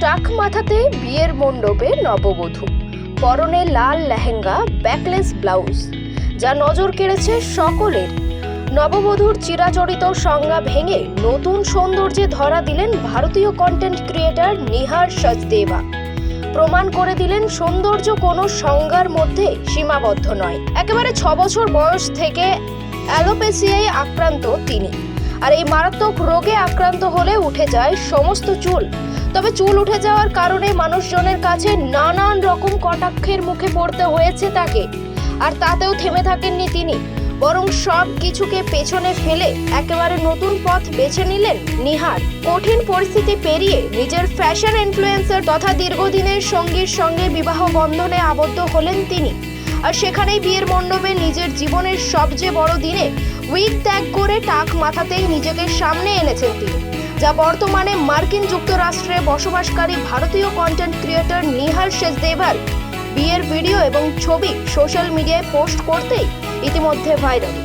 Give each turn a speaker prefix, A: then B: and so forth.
A: টাক মাথাতে বিয়ের মণ্ডপে নববধূ। পরনে লাল লেহেঙ্গা, ব্যাকলেস ব্লাউজ, যা নজর কেড়েছে সকলের। নববধূর চিরাচরিত সংজ্ঞা ভেঙে নতুন সৌন্দর্যে ধরা দিলেন ভারতীয় কন্টেন্ট ক্রিয়েটার নিহার সচদেবা। প্রমাণ করে দিলেন সৌন্দর্য কোনো সংজ্ঞার মধ্যে সীমাবদ্ধ নয়। একেবারে ছ বছর বয়স থেকে অ্যালোপেসিয়ায় আক্রান্ত তিনি। আর এই মারাত্মক রোগে আক্রান্ত হলে উঠে যায় সমস্ত চুল। তবে চুল উঠে যাওয়ার কারণে মানুষজনের কাছে নানান রকম কটাক্ষের মুখে পড়তে হয়েছে তাকে। আর তাতেও থেমে থাকেননি তিনি। বরং সব কিছুকে পেছনে ফেলে একেবারে নতুন পথ বেছে নিলেন নিহার। কঠিন পরিস্থিতি পেরিয়ে নিজের ফ্যাশন ইনফ্লুয়েন্সার তথা দীর্ঘদিনের সঙ্গীর সঙ্গে বিবাহ বন্ধনে আবদ্ধ হলেন তিনি। আর সেখানেই বিয়ের মণ্ডপে নিজের জীবনের সবচেয়ে বড় দিনে উইক ত্যাগ করে টাক মাথাতেই নিজেকে সামনে এনেছেন তিনি, যা বর্তমানে মার্কিন যুক্তরাষ্ট্রে বসবাসকারী ভারতীয় কন্টেন্ট ক্রিয়েটর নিহার শেষদেভার বিয়ের ভিডিও এবং ছবি সোশ্যাল মিডিয়ায় পোস্ট করতেই ইতিমধ্যে ভাইরাল